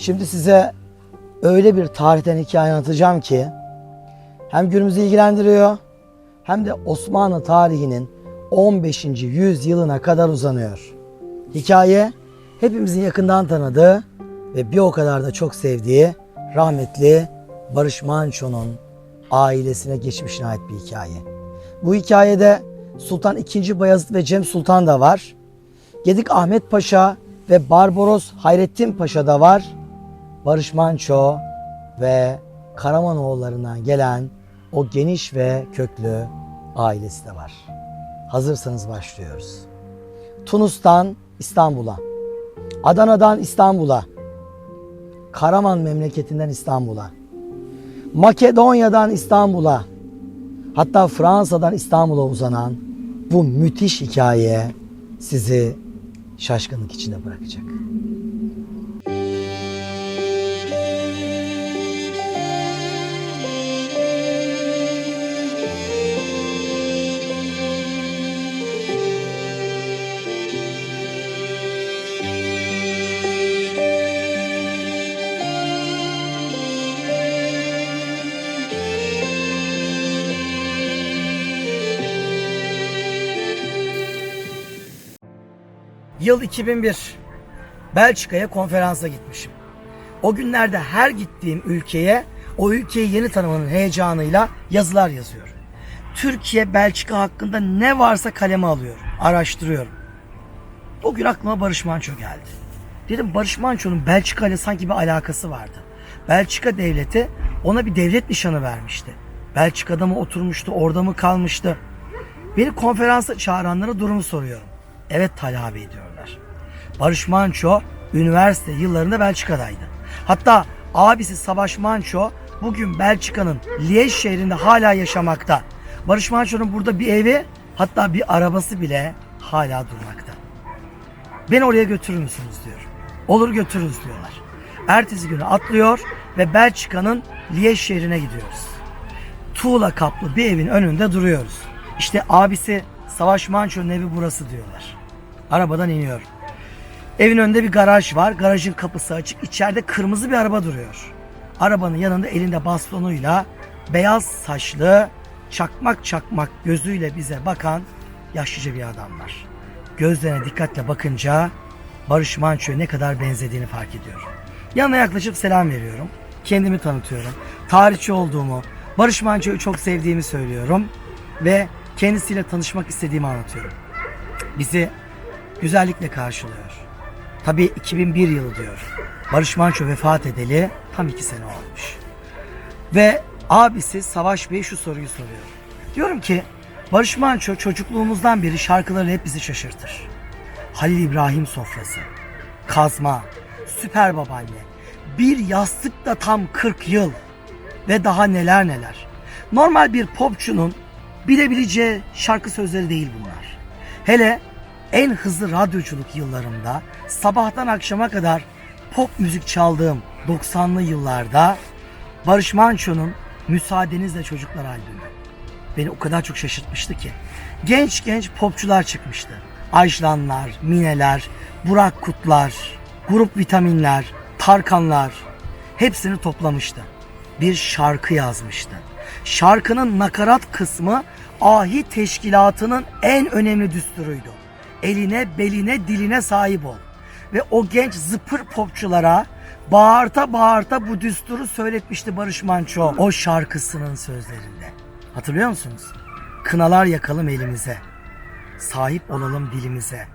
Şimdi size öyle bir tarihten hikaye anlatacağım ki hem günümüzü ilgilendiriyor hem de Osmanlı tarihinin 15. yüzyılına kadar uzanıyor. Hikaye hepimizin yakından tanıdığı ve bir o kadar da çok sevdiği rahmetli Barış Manço'nun ailesine geçmişine ait bir hikaye. Bu hikayede Sultan II. Bayezid ve Cem Sultan da var. Gedik Ahmet Paşa ve Barbaros Hayrettin Paşa da var. Barış Manço ve Karamanoğullarından gelen o geniş ve köklü ailesi de var. Hazırsanız başlıyoruz. Tunus'tan İstanbul'a, Adana'dan İstanbul'a, Karaman memleketinden İstanbul'a, Makedonya'dan İstanbul'a, hatta Fransa'dan İstanbul'a uzanan bu müthiş hikaye sizi şaşkınlık içinde bırakacak. Yıl 2001. Belçika'ya konferansa gitmişim. O günlerde her gittiğim ülkeye o ülkeyi yeni tanımanın heyecanıyla yazılar yazıyorum. Türkiye, Belçika hakkında ne varsa kaleme alıyorum, araştırıyorum. O gün aklıma Barış Manço geldi. Dedim Barış Manço'nun Belçika ile sanki bir alakası vardı. Belçika devleti ona bir devlet nişanı vermişti. Belçika'da mı oturmuştu, orada mı kalmıştı? Beni konferansa çağıranlara durumu soruyorum. Evet Talha Bey diyorlar. Barış Manço üniversite yıllarında Belçika'daydı. Hatta abisi Savaş Manço bugün Belçika'nın Liège şehrinde hala yaşamakta. Barış Manço'nun burada bir evi hatta bir arabası bile hala durmakta. Beni oraya götürür müsünüz diyor. Olur götürürüz diyorlar. Ertesi günü atlıyor ve Belçika'nın Liège şehrine gidiyoruz. Tuğla kaplı bir evin önünde duruyoruz. İşte abisi Savaş Manço'nun evi burası diyorlar. Arabadan iniyor. Evin önünde bir garaj var. Garajın kapısı açık. İçeride kırmızı bir araba duruyor. Arabanın yanında elinde bastonuyla beyaz saçlı, çakmak çakmak gözüyle bize bakan yaşlıca bir adam var. Gözlerine dikkatle bakınca Barış Manço'ya ne kadar benzediğini fark ediyorum. Yanına yaklaşıp selam veriyorum. Kendimi tanıtıyorum. Tarihçi olduğumu, Barış Manço'yu çok sevdiğimi söylüyorum. Ve kendisiyle tanışmak istediğimi anlatıyorum. Bizi güzellikle karşılıyor. Tabii 2001 yılı diyor. Barış Manço vefat edeli tam iki sene olmuş. Ve abisi Savaş Bey şu soruyu soruyor. Diyorum ki Barış Manço çocukluğumuzdan beri şarkıları hep bizi şaşırtır. Halil İbrahim sofrası, kazma, süper babaanne, bir yastıkta tam 40 yıl ve daha neler neler. Normal bir popçunun bilebileceği şarkı sözleri değil bunlar. Hele en hızlı radyoculuk yıllarımda sabahtan akşama kadar pop müzik çaldığım 90'lı yıllarda Barış Manço'nun Müsaadenizle Çocuklar albümü beni o kadar çok şaşırtmıştı ki. Genç genç popçular çıkmıştı. Ajlanlar, Mineler, Burak Kutlar, Grup Vitaminler, Tarkanlar hepsini toplamıştı. Bir şarkı yazmıştı. Şarkının nakarat kısmı ahi teşkilatının en önemli düsturuydu. Eline, beline, diline sahip ol. Ve o genç zıpır popçulara bağırta bağırta bu düsturu söyletmişti Barış Manço o şarkısının sözlerinde. Hatırlıyor musunuz? Kınalar yakalım elimize. Sahip olalım dilimize.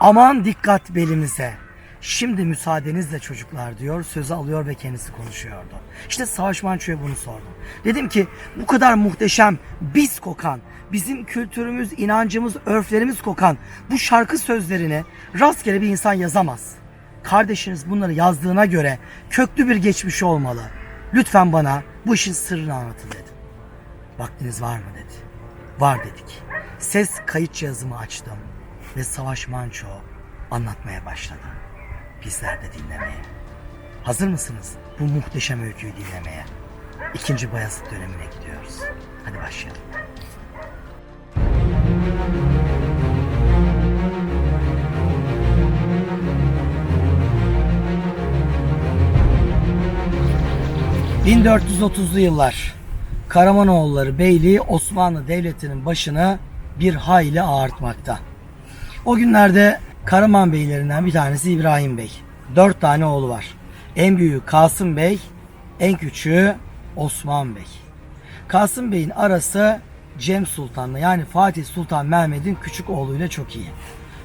Aman dikkat belimize. Şimdi müsaadenizle çocuklar diyor, sözü alıyor ve kendisi konuşuyordu. İşte Savaş Manço'ya bunu sordum. Dedim ki bu kadar muhteşem, biz kokan, bizim kültürümüz, inancımız, örflerimiz kokan bu şarkı sözlerini rastgele bir insan yazamaz. Kardeşiniz bunları yazdığına göre köklü bir geçmişi olmalı. Lütfen bana bu işin sırrını anlatın dedim. Vaktiniz var mı dedi. Var dedik. Ses kayıt cihazımı açtım ve Savaş Manço anlatmaya başladı. Bizler de dinlemeye. Hazır mısınız bu muhteşem öyküyü dinlemeye? İkinci Bayezid dönemine gidiyoruz. Hadi başlayalım. 1430'lu yıllar Karamanoğulları Beyliği Osmanlı Devleti'nin başını bir hayli ağartmakta. O günlerde Karaman beylerinden bir tanesi İbrahim Bey. Dört tane oğlu var. En büyüğü Kasım Bey, en küçüğü Osman Bey. Kasım Bey'in arası Cem Sultan'la yani Fatih Sultan Mehmet'in küçük oğluyla çok iyi.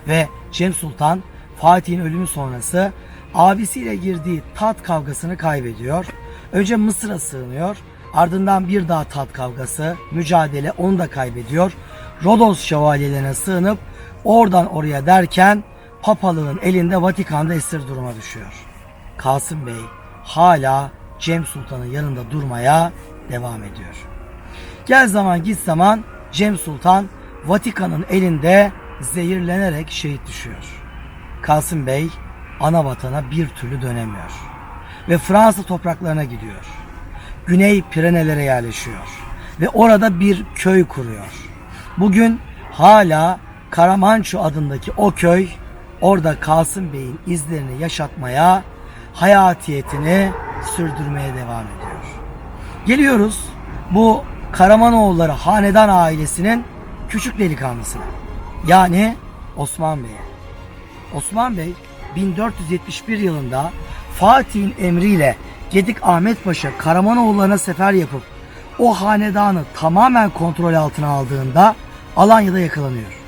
Ve Cem Sultan Fatih'in ölümü sonrası abisiyle girdiği tat kavgasını kaybediyor. Önce Mısır'a sığınıyor. Ardından bir daha tat kavgası, mücadele onu da kaybediyor. Rodos şövalyelerine sığınıp oradan oraya derken papalığın elinde Vatikan'da esir duruma düşüyor. Kasım Bey hala Cem Sultan'ın yanında durmaya devam ediyor. Gel zaman git zaman Cem Sultan Vatikan'ın elinde zehirlenerek şehit düşüyor. Kasım Bey ana vatana bir türlü dönemiyor ve Fransa topraklarına gidiyor. Güney Pirenelere yerleşiyor ve orada bir köy kuruyor. Bugün hala Karamanço adındaki o köy orada Kasım Bey'in izlerini yaşatmaya, hayatiyetini sürdürmeye devam ediyor. Geliyoruz bu Karamanoğulları hanedan ailesinin küçük delikanlısına. Yani Osman Bey'e. Osman Bey 1471 yılında Fatih'in emriyle Gedik Ahmet Paşa Karamanoğullarına sefer yapıp o hanedanı tamamen kontrol altına aldığında Alanya'da yakalanıyor.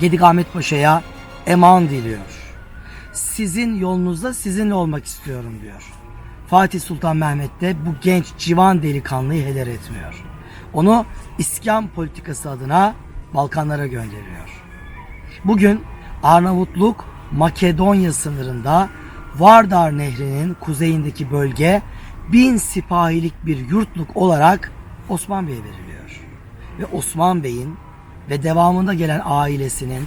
Gedik Ahmet Paşa'ya eman diliyor. Sizin yolunuzda sizinle olmak istiyorum diyor. Fatih Sultan Mehmet de bu genç civan delikanlıyı heder etmiyor. Onu İskan politikası adına Balkanlara gönderiyor. Bugün Arnavutluk Makedonya sınırında Vardar Nehri'nin kuzeyindeki bölge bin sipahilik bir yurtluk olarak Osman Bey'e veriliyor. Ve Osman Bey'in ve devamında gelen ailesinin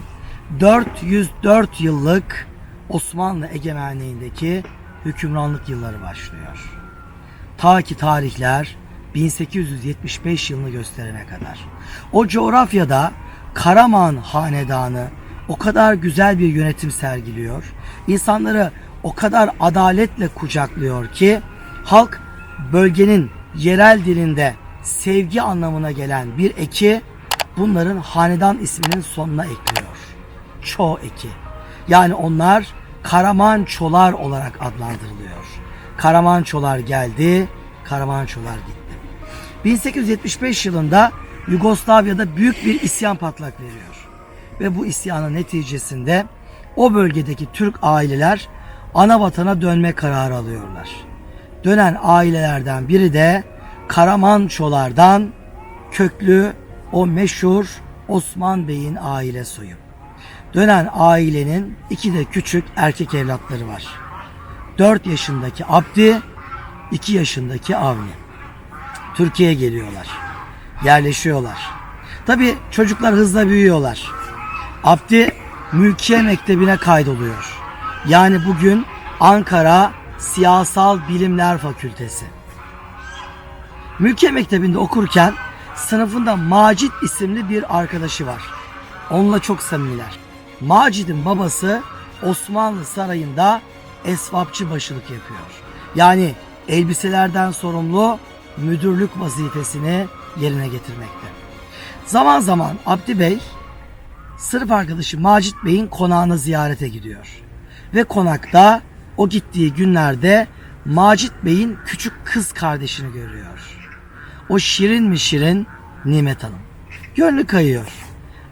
404 yıllık Osmanlı egemenliğindeki hükümranlık yılları başlıyor. Ta ki tarihler 1875 yılını gösterene kadar. O coğrafyada Karaman Hanedanı o kadar güzel bir yönetim sergiliyor. İnsanları o kadar adaletle kucaklıyor ki halk bölgenin yerel dilinde sevgi anlamına gelen bir eki bunların hanedan isminin sonuna ekliyor. Ço eki. Yani onlar Karamançolar olarak adlandırılıyor. Karamançolar geldi, Karamançolar gitti. 1875 yılında Yugoslavya'da büyük bir isyan patlak veriyor. Ve bu isyanın neticesinde o bölgedeki Türk aileler ana vatana dönme kararı alıyorlar. Dönen ailelerden biri de Karamançolardan köklü o meşhur Osman Bey'in aile soyu. Dönen ailenin iki de küçük erkek evlatları var. 4 yaşındaki Abdi, 2 yaşındaki Avni. Türkiye'ye geliyorlar. Yerleşiyorlar. Tabi çocuklar hızla büyüyorlar. Abdi Mülkiye Mektebi'ne kaydoluyor. Yani bugün Ankara Siyasal Bilimler Fakültesi. Mülkiye Mektebi'nde okurken sınıfında Macit isimli bir arkadaşı var. Onunla çok samimiler. Macid'in babası Osmanlı Sarayı'nda esvapçı başılık yapıyor. Yani elbiselerden sorumlu müdürlük vazifesini yerine getirmekte. Zaman zaman Abdi Bey sırf arkadaşı Macit Bey'in konağına ziyarete gidiyor. Ve konakta o gittiği günlerde Macit Bey'in küçük kız kardeşini görüyor. O şirin mi şirin Nimet Hanım. Gönlü kayıyor.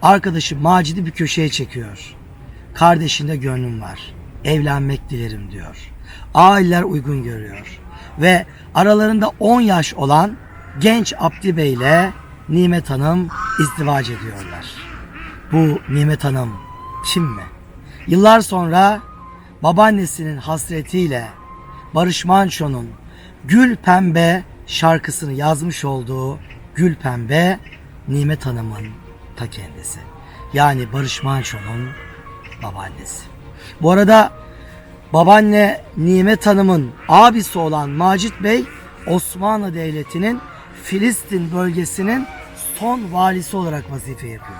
Arkadaşı Macid'i bir köşeye çekiyor. Kardeşinde gönlüm var. Evlenmek dilerim diyor. Aileler uygun görüyor. Ve aralarında 10 yaş olan genç Abdi Bey ile Nimet Hanım izdivaç ediyorlar. Bu Nimet Hanım kim mi? Yıllar sonra babaannesinin hasretiyle Barış Manço'nun Gül Pembe şarkısını yazmış olduğu Gül Pembe Nimet Hanım'ın ta kendisi. Yani Barış Manço'nun babaannesi. Bu arada babaanne Nimet Hanım'ın abisi olan Macit Bey Osmanlı Devleti'nin Filistin bölgesinin son valisi olarak vazife yapıyor.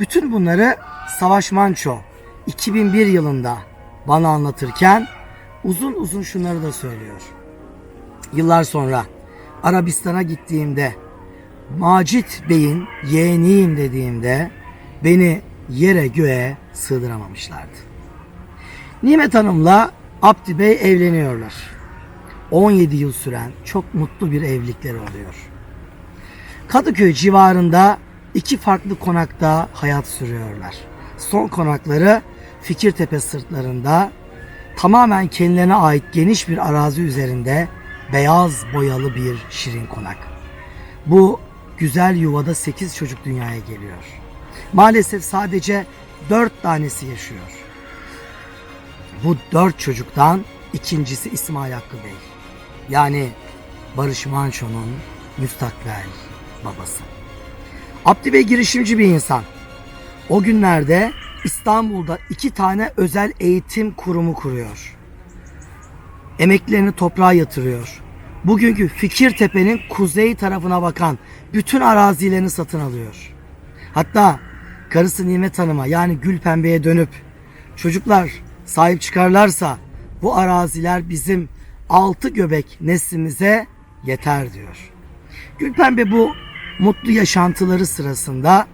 Bütün bunları Savaş Manço 2001 yılında bana anlatırken uzun uzun şunları da söylüyor. Yıllar sonra Arabistan'a gittiğimde Macit Bey'in yeğeniyim dediğimde beni yere göğe sığdıramamışlardı. Nimet Hanım'la Abdi Bey evleniyorlar. 17 yıl süren çok mutlu bir evlilikleri oluyor. Kadıköy civarında iki farklı konakta hayat sürüyorlar. Son konakları Fikirtepe sırtlarında tamamen kendilerine ait geniş bir arazi üzerinde beyaz boyalı bir şirin konak. Bu güzel yuvada 8 çocuk dünyaya geliyor. Maalesef sadece 4 tanesi yaşıyor. Bu 4 çocuktan ikincisi İsmail Hakkı Bey. Yani Barış Manço'nun müstakbel babası. Abdi Bey girişimci bir insan. O günlerde İstanbul'da iki tane özel eğitim kurumu kuruyor. Emeklerini toprağa yatırıyor. Bugünkü Fikirtepe'nin kuzey tarafına bakan bütün arazilerini satın alıyor. Hatta karısı Nimet Hanım'a yani Gül Pembe'ye dönüp çocuklar sahip çıkarlarsa bu araziler bizim altı göbek neslimize yeter diyor. Gülpembe bu mutlu yaşantıları sırasında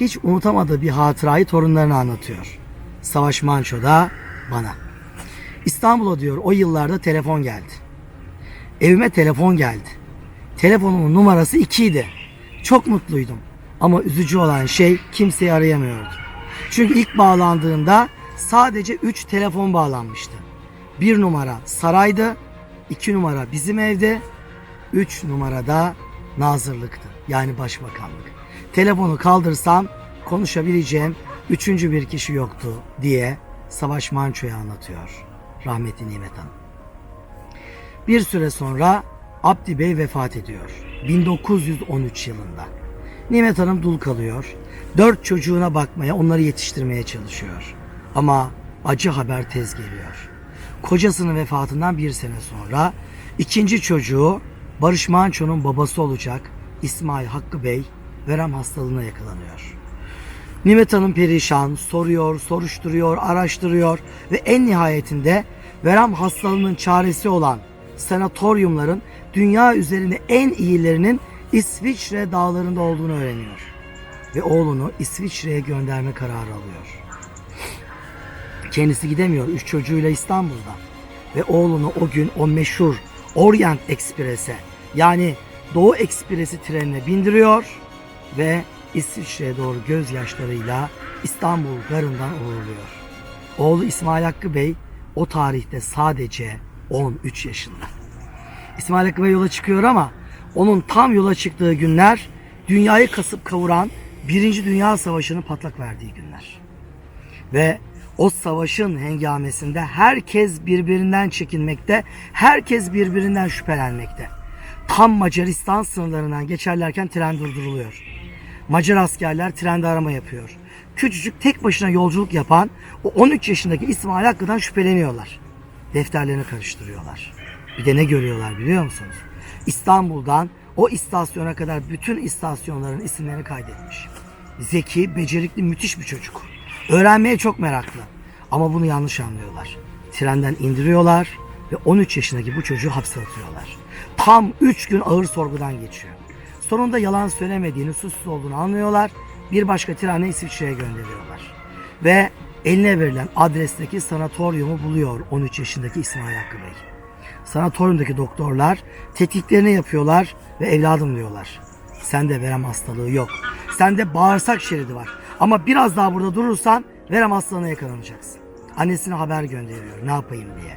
hiç unutamadığı bir hatırayı torunlarına anlatıyor. Savaş Manço da bana. İstanbul'a diyor o yıllarda telefon geldi. Evime telefon geldi. Telefonumun numarası 2 idi. Çok mutluydum. Ama üzücü olan şey kimseyi arayamıyordum. Çünkü ilk bağlandığımda sadece 3 telefon bağlanmıştı. Bir numara saraydı, iki numara bizim evde, üç numarada nazırlıktı. Yani başbakanlık. Telefonu kaldırsam konuşabileceğim üçüncü bir kişi yoktu diye Savaş Manço'ya anlatıyor. Rahmetli Nimet Hanım. Bir süre sonra Abdi Bey vefat ediyor. 1913 yılında. Nimet Hanım dul kalıyor. Dört çocuğuna bakmaya, onları yetiştirmeye çalışıyor. Ama acı haber tez geliyor. Kocasının vefatından bir sene sonra ikinci çocuğu Barış Manço'nun babası olacak İsmail Hakkı Bey verem hastalığına yakalanıyor. Nimet Hanım perişan, soruyor, soruşturuyor, araştırıyor ve en nihayetinde verem hastalığının çaresi olan sanatoryumların dünya üzerinde en iyilerinin İsviçre dağlarında olduğunu öğreniyor. Ve oğlunu İsviçre'ye gönderme kararı alıyor. Kendisi gidemiyor üç çocuğuyla İstanbul'da. Ve oğlunu o gün o meşhur Orient Ekspres'e yani Doğu Ekspresi trenine bindiriyor ve İsviçre'ye doğru gözyaşlarıyla İstanbul garından uğurluyor. Oğlu İsmail Hakkı Bey o tarihte sadece 13 yaşında. İsmail Hakkı Bey yola çıkıyor ama onun tam yola çıktığı günler dünyayı kasıp kavuran Birinci Dünya Savaşı'nın patlak verdiği günler. Ve o savaşın hengamesinde herkes birbirinden çekinmekte, herkes birbirinden şüphelenmekte. Tam Macaristan sınırlarından geçerlerken tren durduruluyor. Macar askerler trende arama yapıyor. Küçücük tek başına yolculuk yapan o 13 yaşındaki İsmail Hakkı'dan şüpheleniyorlar. Defterlerini karıştırıyorlar. Bir de ne görüyorlar biliyor musunuz? İstanbul'dan o istasyona kadar bütün istasyonların isimlerini kaydetmiş. Zeki, becerikli, müthiş bir çocuk. Öğrenmeye çok meraklı. Ama bunu yanlış anlıyorlar. Trenden indiriyorlar ve 13 yaşındaki bu çocuğu hapse atıyorlar. Tam 3 gün ağır sorgudan geçiyor. Sonunda yalan söylemediğini, suçsuz olduğunu anlıyorlar. Bir başka trene İsviçre'ye gönderiyorlar. Ve eline verilen adresteki sanatoryumu buluyor 13 yaşındaki İsmail Hakkı Bey. Sanatoryumdaki doktorlar tetkiklerini yapıyorlar ve evladım diyorlar. Sende verem hastalığı yok. Sende bağırsak şeridi var. Ama biraz daha burada durursan verem hastalığına yakalanacaksın. Annesine haber gönderiyor ne yapayım diye.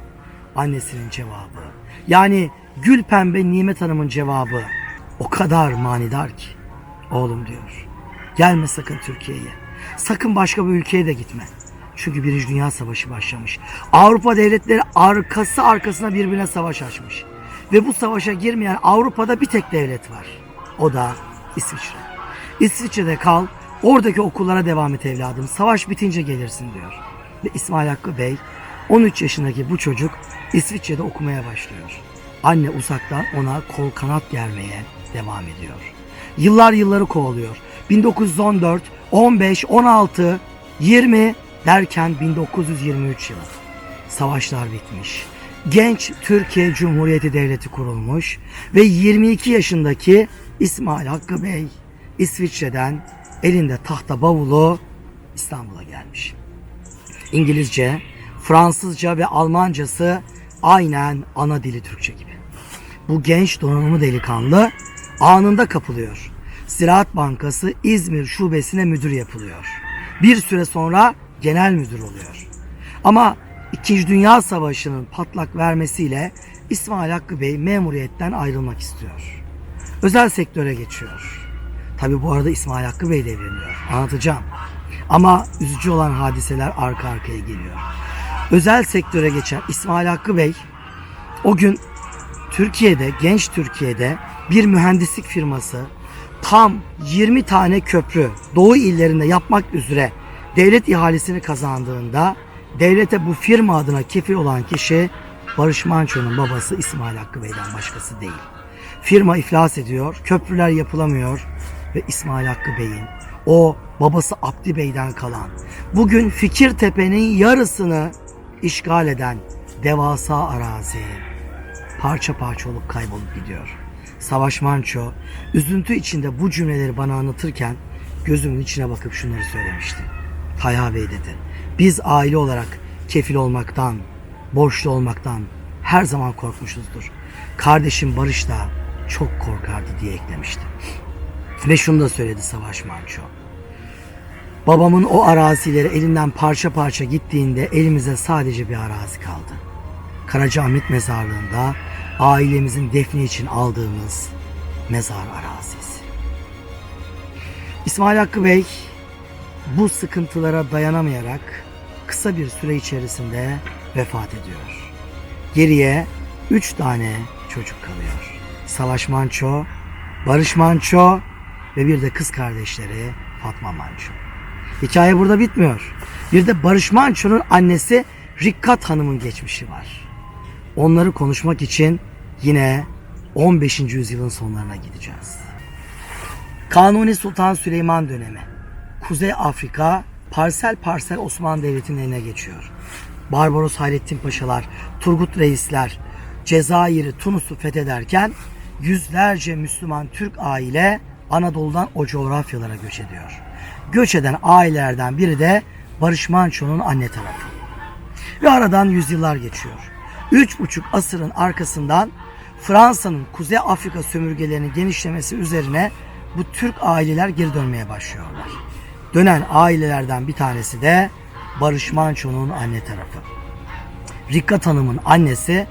Annesinin cevabı. Yani Gül Pembe Nimet Hanım'ın cevabı o kadar manidar ki. Oğlum diyor. Gelme sakın Türkiye'ye. Sakın başka bir ülkeye de gitme. Çünkü Birinci Dünya Savaşı başlamış. Avrupa devletleri arkası arkasına birbirine savaş açmış. Ve bu savaşa girmeyen Avrupa'da bir tek devlet var. O da İsviçre. İsviçre'de kal, oradaki okullara devam et evladım. Savaş bitince gelirsin diyor. Ve İsmail Hakkı Bey 13 yaşındaki bu çocuk İsviçre'de okumaya başlıyor. Anne uzaktan ona kol kanat germeye devam ediyor. Yıllar yılları kovalıyor. 1914, 15, 16, 20 derken 1923 yılı. Savaşlar bitmiş. genç Türkiye Cumhuriyeti Devleti kurulmuş ve 22 yaşındaki İsmail Hakkı Bey İsviçre'den elinde tahta bavulu İstanbul'a gelmiş. İngilizce, Fransızca ve Almancası aynen ana dili Türkçe gibi. Bu genç donanımlı delikanlı anında kapılıyor. Ziraat Bankası İzmir şubesine müdür yapılıyor. Bir süre sonra genel müdür oluyor. Ama İkinci Dünya Savaşı'nın patlak vermesiyle İsmail Hakkı Bey memuriyetten ayrılmak istiyor. Özel sektöre geçiyor. Tabi bu arada İsmail Hakkı Bey de evleniyor. Anlatacağım. Ama üzücü olan hadiseler arka arkaya geliyor. Özel sektöre geçen İsmail Hakkı Bey o gün Türkiye'de, genç Türkiye'de bir mühendislik firması tam 20 tane köprü Doğu illerinde yapmak üzere devlet ihalesini kazandığında devlete bu firma adına kefil olan kişi Barış Manço'nun babası İsmail Hakkı Bey'den başkası değil. Firma iflas ediyor, köprüler yapılamıyor ve İsmail Hakkı Bey'in o babası Abdi Bey'den kalan bugün Fikirtepe'nin yarısını işgal eden devasa arazi parça parça olup kaybolup gidiyor. Savaş Manço üzüntü içinde bu cümleleri bana anlatırken gözümün içine bakıp şunları söylemişti. Hayha Bey dedi. Biz aile olarak kefil olmaktan, borçlu olmaktan her zaman korkmuşuzdur. Kardeşim Barış da çok korkardı diye eklemişti. Ve şunu da söyledi Savaş Manço. Babamın o arazileri elinden parça parça gittiğinde elimize sadece bir arazi kaldı. Karacaahmet mezarlığında ailemizin defni için aldığımız mezar arazisi. İsmail Hakkı Bey bu sıkıntılara dayanamayarak kısa bir süre içerisinde vefat ediyor. Geriye üç tane çocuk kalıyor. Savaş Manço, Barış Manço ve bir de kız kardeşleri Fatma Manço. Hikaye burada bitmiyor. Bir de Barış Manço'nun annesi Rikkat Hanım'ın geçmişi var. Onları konuşmak için yine 15. yüzyılın sonlarına gideceğiz. Kanuni Sultan Süleyman dönemi. Kuzey Afrika parsel parsel Osmanlı Devleti'nin eline geçiyor. Barbaros Hayrettin Paşalar, Turgut Reisler Cezayir'i, Tunus'u fethederken yüzlerce Müslüman Türk aile Anadolu'dan o coğrafyalara göç ediyor. Göç eden ailelerden biri de Barış Manço'nun anne tarafı. Ve aradan yüzyıllar geçiyor. Üç buçuk asırın arkasından Fransa'nın Kuzey Afrika sömürgelerinin genişlemesi üzerine bu Türk aileler geri dönmeye başlıyorlar. Dönen ailelerden bir tanesi de Barış Manço'nun anne tarafı. Rikkat Hanım'ın annesi,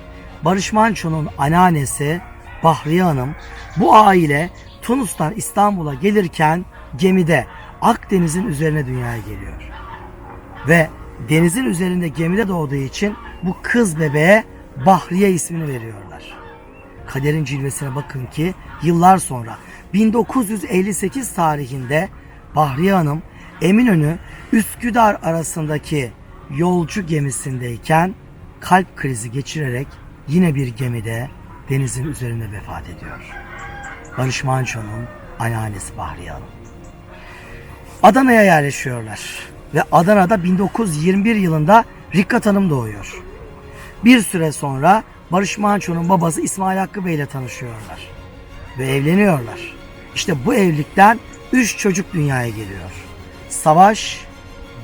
Barış Manço'nun anneannesi Bahriye Hanım bu aile Tunus'tan İstanbul'a gelirken gemide Akdeniz'in üzerine dünyaya geliyor. Ve denizin üzerinde gemide doğduğu için bu kız bebeğe Bahriye ismini veriyorlar. Kaderin cilvesine bakın ki yıllar sonra 1958 tarihinde Bahriye Hanım Eminönü Üsküdar arasındaki yolcu gemisindeyken kalp krizi geçirerek yine bir gemide denizin üzerinde vefat ediyor. Barış Manço'nun anneannesi Bahriye Hanım. Adana'ya yerleşiyorlar ve Adana'da 1921 yılında Rikkat Hanım doğuyor. Bir süre sonra Barış Manço'nun babası İsmail Hakkı Bey ile tanışıyorlar ve evleniyorlar. İşte bu evlilikten üç çocuk dünyaya geliyor. Savaş,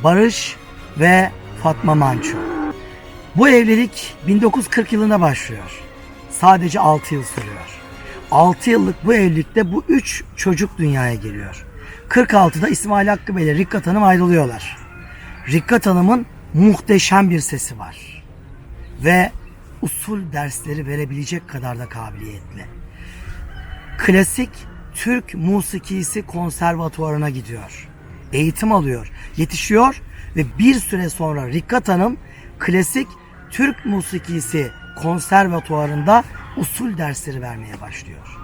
Barış ve Fatma Manço. Bu evlilik 1940 yılında başlıyor. Sadece 6 yıl sürüyor. 6 yıllık bu evlilikte bu 3 çocuk dünyaya geliyor. 46'da İsmail Hakkı Bey ile Rikkat Hanım ayrılıyorlar. Rikkat Hanım'ın muhteşem bir sesi var. Ve usul dersleri verebilecek kadar da kabiliyetli. Klasik Türk musikisi konservatuvarına gidiyor. Eğitim alıyor, yetişiyor ve bir süre sonra Rikkat Hanım klasik Türk musikisi konservatuvarında usul dersleri vermeye başlıyor.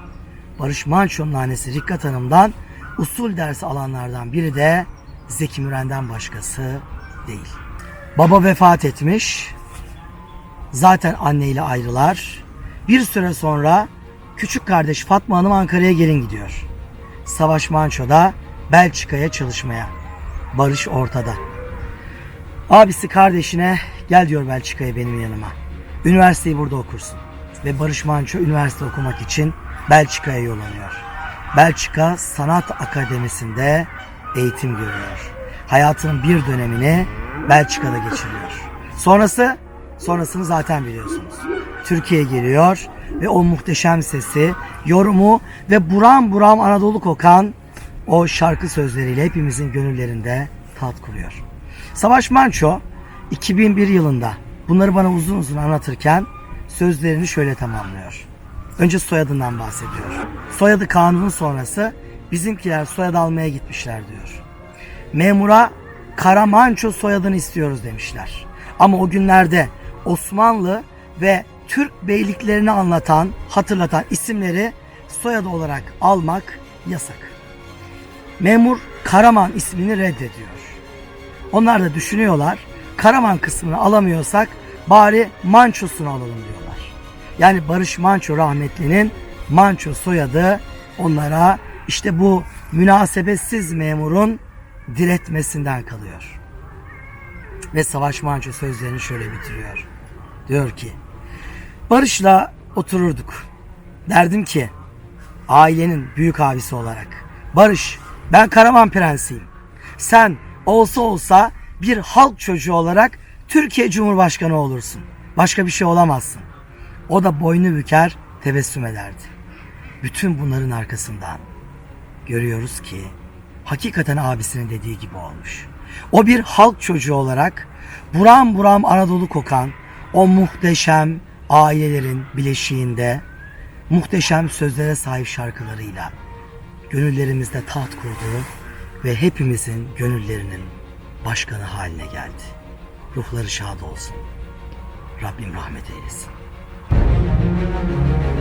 Barış Manço'nun annesi Rikkat Hanım'dan usul dersi alanlardan biri de Zeki Müren'den başkası değil. Baba vefat etmiş. Zaten anneyle ayrılar. Bir süre sonra küçük kardeş Fatma Hanım Ankara'ya gelin gidiyor. Savaş Manço da Belçika'ya çalışmaya. Barış ortada. Abisi kardeşine gel diyor Belçika'ya benim yanıma. Üniversiteyi burada okursun. Ve Barış Manço üniversite okumak için Belçika'ya yollanıyor. Belçika Sanat Akademisi'nde eğitim görüyor. Hayatının bir dönemini Belçika'da geçiriyor. Sonrası, sonrasını zaten biliyorsunuz. Türkiye'ye geliyor ve o muhteşem sesi, yorumu ve buram buram Anadolu kokan o şarkı sözleriyle hepimizin gönüllerinde taht kuruyor. Savaş Manço 2001 yılında bunları bana uzun uzun anlatırken sözlerini şöyle tamamlıyor. Önce soyadından bahsediyor. Soyadı kanunun sonrası bizimkiler soyad almaya gitmişler diyor. Memura Karamanço soyadını istiyoruz demişler. Ama o günlerde Osmanlı ve Türk beyliklerini anlatan, hatırlatan isimleri soyadı olarak almak yasak. Memur Karaman ismini reddediyor. Onlar da düşünüyorlar. Karaman kısmını alamıyorsak bari Manço'sunu alalım diyorlar. Yani Barış Manço rahmetlinin Manço soyadı onlara işte bu münasebetsiz memurun diretmesinden kalıyor. Ve Savaş Manço sözlerini şöyle bitiriyor. Diyor ki Barış'la otururduk. Derdim ki ailenin büyük abisi olarak Barış ben Karaman prensiyim. Sen olsa olsa bir halk çocuğu olarak Türkiye Cumhurbaşkanı olursun. Başka bir şey olamazsın. O da boynu büker tebessüm ederdi. Bütün bunların arkasından görüyoruz ki hakikaten abisinin dediği gibi olmuş. O bir halk çocuğu olarak buram buram Anadolu kokan o muhteşem ailelerin bileşiğinde muhteşem sözlere sahip şarkılarıyla gönüllerimizde taht kurdu ve hepimizin gönüllerinin başkanı haline geldi. Ruhları şad olsun. Rabbim rahmet eylesin. Música